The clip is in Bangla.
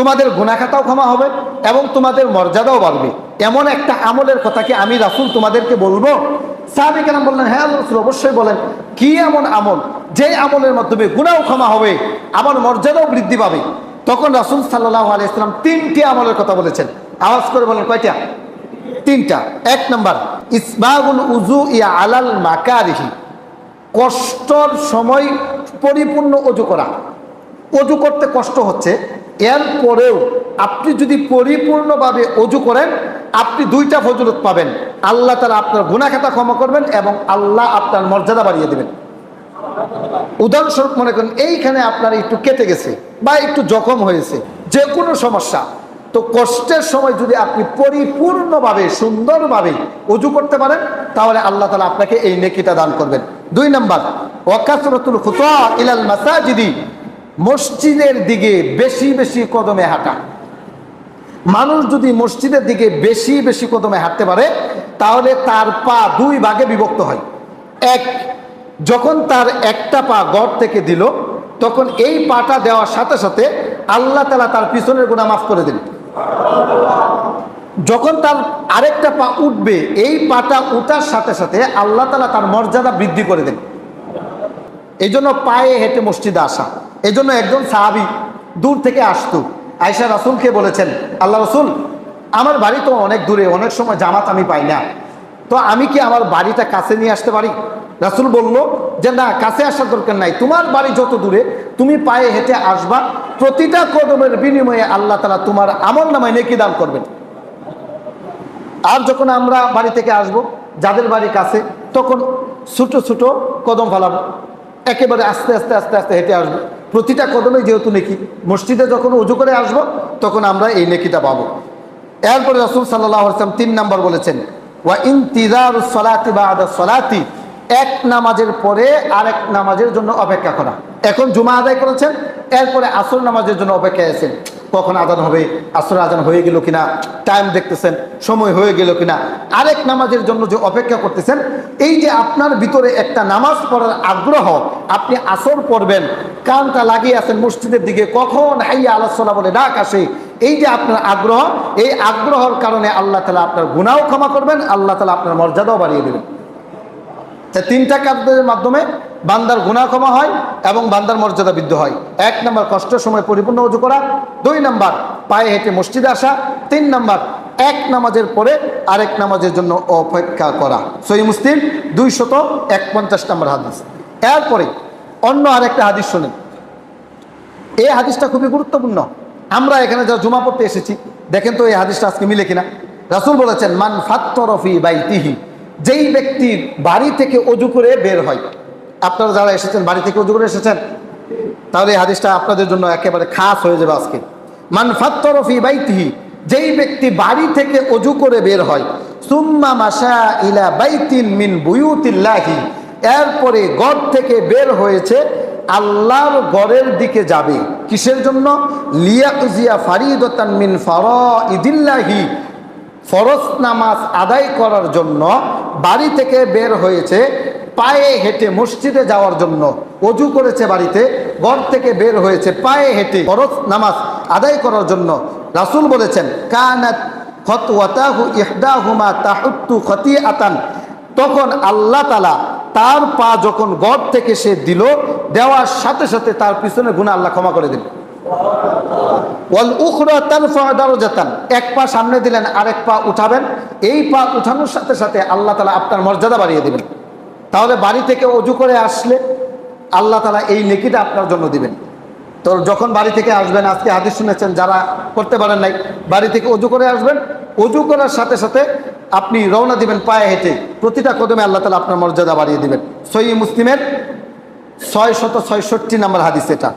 তোমাদের গুণাখাতাও ক্ষমা হবে এবং তোমাদের মর্যাদাও বাড়বে। এমন একটা আমলের কথা কি আমি রাসুল তোমাদেরকে বলব? সাহাবি কেন বললেন হ্যাঁ রাসূল অবশ্যই বলেন, কি এমন আমল? যে আমলের মাধ্যমে গুণাও ক্ষমা হবে আমার মর্যাদাও বৃদ্ধি পাবে। তখন রাসুল সাল্লাহ আলাইসলাম তিনটি আমলের কথা বলেছেন। আওয়াজ করে বলেন, কয়টা? তিনটা। এক নম্বর ইসবাগুল উজু ইয়া আলাল মাকারিহি। কষ্টর সময় পরিপূর্ণ অজু করা। অজু করতে কষ্ট হচ্ছে এরপরেও আপনি যদি পরিপূর্ণভাবে অজু করেন, আপনি দুইটা ফজলত পাবেন। আল্লাহ তালা আপনার গুণাখাতা ক্ষমা করবেন এবং আল্লাহ আপনার মর্যাদা বাড়িয়ে দেবেন। উদাহরণস্বরূপ মনে করেন, এইখানে আপনার একটু কেটে গেছে বা একটু জখম হয়েছে যে কোনো সমস্যা। তো কষ্টের সময় যদি আপনি পরিপূর্ণভাবে, সুন্দরভাবে অজু করতে পারেন, তাহলে আল্লাহ তালা আপনাকে এই নেকিটা দান করবেন। দুই নম্বর ওয়াকাসরতুল খুতা ইলাল মাসাজিদি। মসজিদের দিকে বেশি বেশি কদমে হাঁটা। মানুষ যদি মসজিদের দিকে বেশি বেশি কদমে হাঁটতে পারে, তাহলে তার পা দুই ভাগে বিভক্ত হয়। এক, যখন তার একটা পা গড় থেকে দিল, তখন এই পাটা দেওয়ার সাথে সাথে আল্লাহ তালা তার পিছনের গুণা মাফ করে দিল যখন তার আরেকটা পা উঠবে, এই পাটা উঠার সাথে সাথে আল্লাহ তালা তার মর্যাদা বৃদ্ধি করে দেন। এই জন্য পায়ে হেঁটে মসজিদে আসা। এই জন্য একজন সাহাবি দূর থেকে আসতো। আয়সা রাসুলকে বলেছেন, আল্লাহ রসুল, আমার বাড়ি তো অনেক দূরে, অনেক সময় জামাত আমি পাই না। তো আমি কি আমার বাড়িটা কাছে নিয়ে আসতে পারি? রাসুল বলল, যে না, কাছে আসার দরকার নাই। তোমার বাড়ি যত দূরে, তুমি পায়ে হেঁটে আসবা। প্রতিটা কদমের বিনিময়ে আল্লাহ তালা তোমার আমল নামায় নেকি দান করবেন। আর যখন আমরা বাড়ি থেকে আসব, যাদের বাড়ি কাছে, তখন ছোটো ছোটো কদম ফেলাবো একেবারে আস্তে আস্তে আস্তে আস্তে হেঁটে আসব। প্রতিটা কদমে যেহেতু নেকি, মসজিদে যখন উজু করে আসব, তখন আমরা এই নেকিটা পাবো। এরপরে রসুল সাল্লাহ আসলাম তিন নম্বর বলেছেন, ওয়া ইন তিদার সলাতি বা আদা সলাতি এক নামাজের পরে আরেক নামাজের জন্য অপেক্ষা করা। এখন জুমা আদায় করেছেন, এরপরে আসর নামাজের জন্য অপেক্ষায় আছেন। কখন আদান হবে? আসর আদান হয়ে গেল কিনা? টাইম দেখতেছেন, সময় হয়ে গেল কিনা? আরেক নামাজের জন্য যে অপেক্ষা করতেছেন, এই যে আপনার ভিতরে একটা নামাজ পড়ার আগ্রহ, আপনি আসর পড়বেন, কানটা লাগিয়ে আছেন মসজিদের দিকে, কখন হাইয়া আলাসলা বলে ডাক আসে, এই যে আপনার আগ্রহ, এই আগ্রহর কারণে আল্লাহ তালা আপনার গুণাও ক্ষমা করবেন, আল্লাহ তালা আপনার মর্যাদাও বাড়িয়ে দেবেন। তিনটা কাজের মাধ্যমে বান্দার গুণা ক্ষমা হয় এবং বান্দার মর্যাদা বৃদ্ধি হয়। এক নম্বর কষ্টের সময় পরিপূর্ণ উজু করা। দুই নম্বর পায়ে হেঁটে মসজিদে আসা। তিন নম্বর এক নামাজের পরে আরেক নামাজের জন্য অপেক্ষা করা। সই মুসলিম দুইশত এক পঞ্চাশ নম্বর হাদিস। এরপরে অন্য আরেকটা হাদিস শোনেন। এই হাদিসটা খুবই গুরুত্বপূর্ণ। আমরা এখানে যা জমা পড়তে এসেছি, দেখেন তো এই হাদিসটা আজকে মিলে কিনা? রাসুল বলেছেন, মান ফাত্তরফি বাইতিহি যেই ব্যক্তির বাড়ি থেকে অজু করে বের হয়। আপনারা যারা এসেছেন, বাড়ি থেকে অজু করে এসেছেন, তাহলে এই হাদিসটা আপনাদের জন্য একেবারে খাস হয়ে যাবে আজকে। মান ফাত্তরফি বাইতিহি, যেই ব্যক্তি বাড়ি থেকে অজু করে বের হয়, সুম্মা মাসা ইলা বাইতিন মিন বুয়ুতিল্লাহি, এরপরে গড় থেকে বের হয়েছে, আল্লাহর গড়ের দিকে যাবে। কিসের জন্য? লিয়াকুজিয়া ফারিদতান মিন ফারাইদিল্লাহি, ফরজ নামাজ আদায় করার জন্য বাড়ি থেকে বের হয়েছে পায়ে হেঁটে মসজিদে যাওয়ার জন্য অজু করেছে বাড়িতে, ঘর থেকে বের হয়েছে পায়ে হেঁটে ফরজ নামাজ আদায় করার জন্য। রাসুল বলেছেন খতিআতান। তখন আল্লাহ তালা তার পা যখন গড় থেকে সে দিল, দেওয়ার সাথে সাথে তার পিছনে গুণা আল্লাহ ক্ষমা করে দিল এক পা সামনে দিলেন, আরেক পা উঠাবেন। এই পা উঠানোর সাথে সাথে আল্লাহ তালা আপনার মর্যাদা বাড়িয়ে দিবেন তাহলে বাড়ি থেকে অজু করে আসলে আল্লাহ তালা এই নেকিটা আপনার জন্য দিবেন। তো যখন বাড়ি থেকে আসবেন, আজকে হাদিস শুনেছেন, যারা করতে পারেন নাই, বাড়ি থেকে অজু করে আসবেন। অজু করার সাথে সাথে আপনি রওনা দিবেন পায়ে হেঁটে। প্রতিটা কদমে আল্লাহ তালা আপনার মর্যাদা বাড়িয়ে দিবেন। সই মুসলিমের ছয় শত ছয়ষট্টি নাম্বার হাদিস এটা।